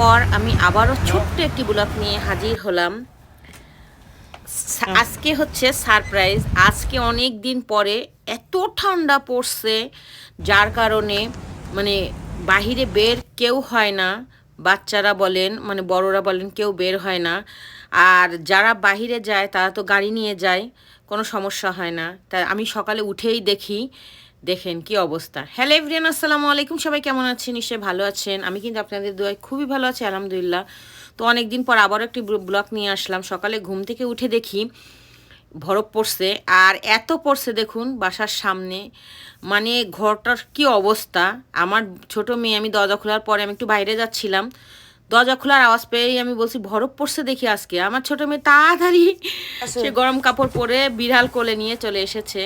পর আমি আবারও ছোট্ট একটি ব্লগ নিয়ে হাজির হলাম। আজকে হচ্ছে সারপ্রাইজ। আজকে অনেক দিন পরে এত ঠান্ডা পড়ছে যার কারণে মানে বাহিরে বের কেউ হয় না। বাচ্চারা বলেন মানে বড়রা বলেন কেউ বের হয় না। আর যারা বাহিরে যায় তারা তো গাড়ি নিয়ে যায় কোনো সমস্যা হয় না। তাই আমি সকালে উঠেই দেখি দেখেন কি অবস্থা। হ্যালো এভরিয়ান আসসালামু আলাইকুম। সবাই কেমন আছেন? নিশ্চয়ই ভালো আছেন। আমি কিন্তু আপনাদের দোয়ায় খুবই ভালো আছি আলহামদুলিল্লাহ। তো অনেক দিন পর আবারও একটি ব্লগ নিয়ে আসলাম। সকালে ঘুম থেকে উঠে দেখি বরফ পড়ছে। আর এত পড়ছে দেখুন বাসার সামনে। মানে ঘরটার কি অবস্থা। আমার ছোট মেয়ে আমি দরজা খোলার পরে আমি একটু বাইরে যাচ্ছিলাম। দরজা খোলার আওয়াজ পেয়েই আমি বলছি বরফ পড়ছে দেখি আজকে। আমার ছোট মেয়ে তাড়াতাড়ি সে গরম কাপড় পরে বিড়াল কোলে নিয়ে চলে এসেছে।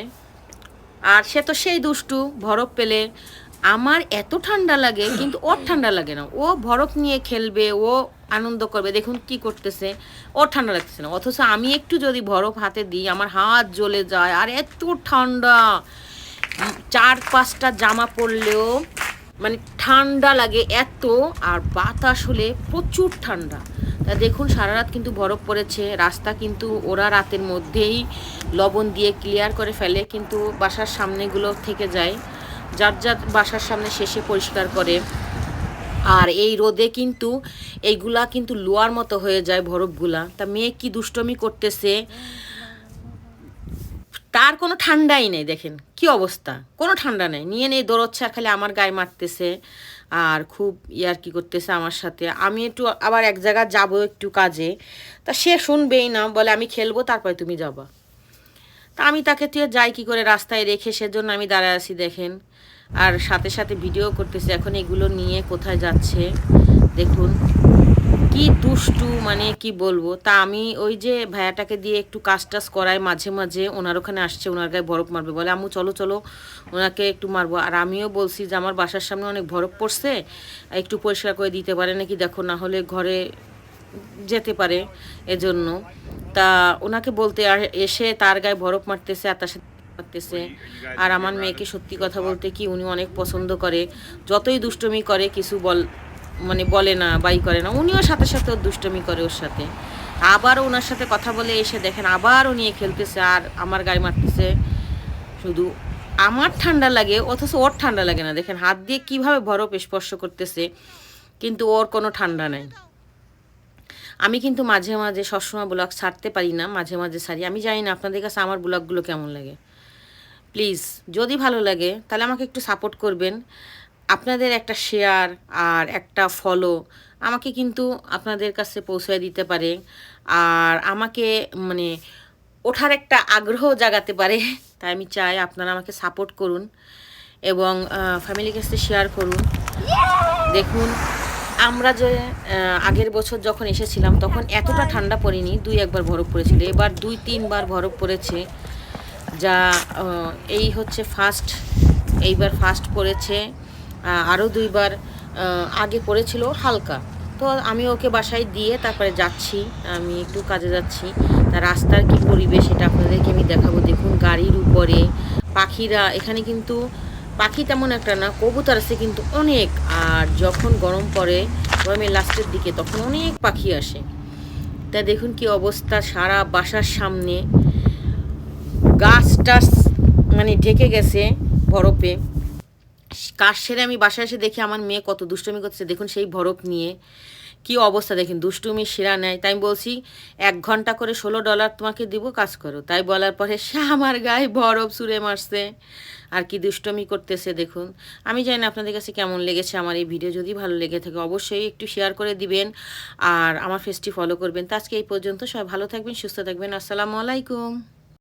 আর সে তো সেই দুষ্টু বরফ পেলে। আমার এত ঠান্ডা লাগে, কিন্তু ওর ঠান্ডা লাগে না। ও বরফ নিয়ে খেলবে, ও আনন্দ করবে, দেখুন কি করতেছে। ওর ঠান্ডা লাগতেছে না। অথচ আমি একটু যদি বরফ হাতে দিই, আমার হাত জ্বলে যায়, আর এত ঠান্ডা। চার পাঁচটা জামা পরলেও মানে ঠান্ডা লাগে এত, আর বাতাস হলে প্রচুর ঠান্ডা। তা দেখুন, সারা রাত কিন্তু বরফ পড়েছে। রাস্তা কিন্তু ওরা রাতের মধ্যেই লবণ দিয়ে ক্লিয়ার করে ফেলে, কিন্তু বাসার সামনেগুলো থেকে যায়। যার যার বাসার সামনে শেষে পরিষ্কার করে। আর এই রোদে কিন্তু এইগুলা কিন্তু লোয়ার মতো হয়ে যায় বরফগুলা। তা মেয়ে কি দুষ্টমি করতেছে? তার কোনো ঠান্ডাই নেই, দেখেন। কি অবস্থা? কোনো ঠান্ডা নেই। নিয়ে নেই, দৌড়চ্ছে আর খালি আমার গায়ে মারতেছে। আর খুব ইয়ার কি করতেছে আমার সাথে। আমি একটু আবার এক জায়গায় যাব একটু কাজে। তা সে শুনবেই না, বলে আমি খেলব, তারপরে তুমি যাবা। তা আমি তাকে তুই যাই কি করে রাস্তায় রেখে, সেজন্য আমি দাঁড়ায় আছি, দেখেন। আর সাথে সাথে ভিডিও করতেছে, এখন এগুলো নিয়ে কোথায় যাচ্ছে, দেখুন। কি দুষ্টু মানে কি বলব? তা আমি ওই যে ভাইয়াটাকে দিয়ে একটু কাজ টাজ করাই মাঝে মাঝে ওনার ওখানে আসছে ওনার গায়ে বরফ মারবে। বলে আম্মু চলো চলো ওনাকে একটু মারবো। আর আমিও বলছি যে আমার বাসার সামনে অনেক বরফ পড়ছে একটু পরিষ্কার করে দিতে পারে নাকি? দেখো না হলে ঘরে যেতে পারে এজন্য। তা ওনাকে বলতে আর এসে তার গায়ে বরফ মারতেছে আর তার সাথে মারতেছে। আর আমার মেয়েকে সত্যি কথা বলতে কি উনি অনেক পছন্দ করে। যতই দুষ্টমি করে কিছু বল মানে বলে না, বাই করে না, উনিও সাথে সাথে ওর দুষ্টমি করে ওর সাথে। আবারও ওনার সাথে কথা বলে এসে দেখেন আবারও নিয়ে খেলতেছে, আর আমার গায়ে মারতেছে। শুধু আমার ঠান্ডা লাগে, অথচ ওর ঠান্ডা লাগে না। দেখেন, হাত দিয়ে কীভাবে বরফ স্পর্শ করতেছে, কিন্তু ওর কোনো ঠান্ডা নাই। আমি কিন্তু মাঝে মাঝে সবসময় ব্লগ ছাড়তে পারি না, মাঝে মাঝে ছাড়ি। আমি জানি না আপনাদের কাছে আমার ব্লগগুলো কেমন লাগে। প্লিজ, যদি ভালো লাগে, তাহলে আমাকে একটু সাপোর্ট করবেন। আপনাদের একটা শেয়ার আর একটা ফলো আমাকে কিন্তু আপনাদের কাছে পৌঁছে দিতে পারে। আর আমাকে মানে ওঠার একটা আগ্রহ জাগাতে পারে, তাই আমি চাই আপনারা আমাকে সাপোর্ট করুন এবং ফ্যামিলির কাছে শেয়ার করুন। দেখুন, আমরা যে আগের বছর যখন এসেছিলাম তখন এতটা ঠান্ডা পড়েনি, দুই একবার বরফ পড়েছিল। এবার দুই, তিনবার বরফ পড়েছে, যা এই হচ্ছে ফার্স্ট এইবার ফার্স্ট পড়েছে। আরও দুইবার আগে পড়েছিল হালকা। তো আমি ওকে বাসায় দিয়ে তারপরে যাচ্ছি, আমি একটু কাজে যাচ্ছি। তা রাস্তার কি পরিবেশ এটা আপনাদেরকে আমি দেখাবো। দেখুন গাড়ির উপরে, পাখিরা, এখানে কিন্তু পাখি তেমন একটা না, কবুতর আছে কিন্তু অনেক। আর যখন গরম পড়ে গরমের লাস্টের দিকে তখন অনেক পাখি আসে। তা দেখুন কি অবস্থা সারা বাসার সামনে। গাছ টাছ মানে ঢেকে গেছে বরফে। কাজ সেরে আমি বাসায় এসে দেখি আমার মেয়ে কত দুষ্টুমি করছে। দেখুন সেই বরফ নিয়ে কি অবস্থা দেখেন, দুষ্টুমি, সেরা নেয় তাই বলছি, এক ঘণ্টা করে ষোলো ডলার তোমাকে দিব, কাজ করো। তাই বলার পরে সে আমার গায়ে বরফ সুরে মারছে। আর কি দুষ্টমি করতেছে দেখুন। আমি জানি না আপনাদের কাছে কেমন লেগেছে আমার এই ভিডিও। যদি ভালো লেগে থাকে অবশ্যই একটু শেয়ার করে দিবেন আর আমার ফেসটি ফলো করবেন। তো আজকে এই পর্যন্ত সবাই ভালো থাকবেন, সুস্থ থাকবেন। আসসালামু আলাইকুম।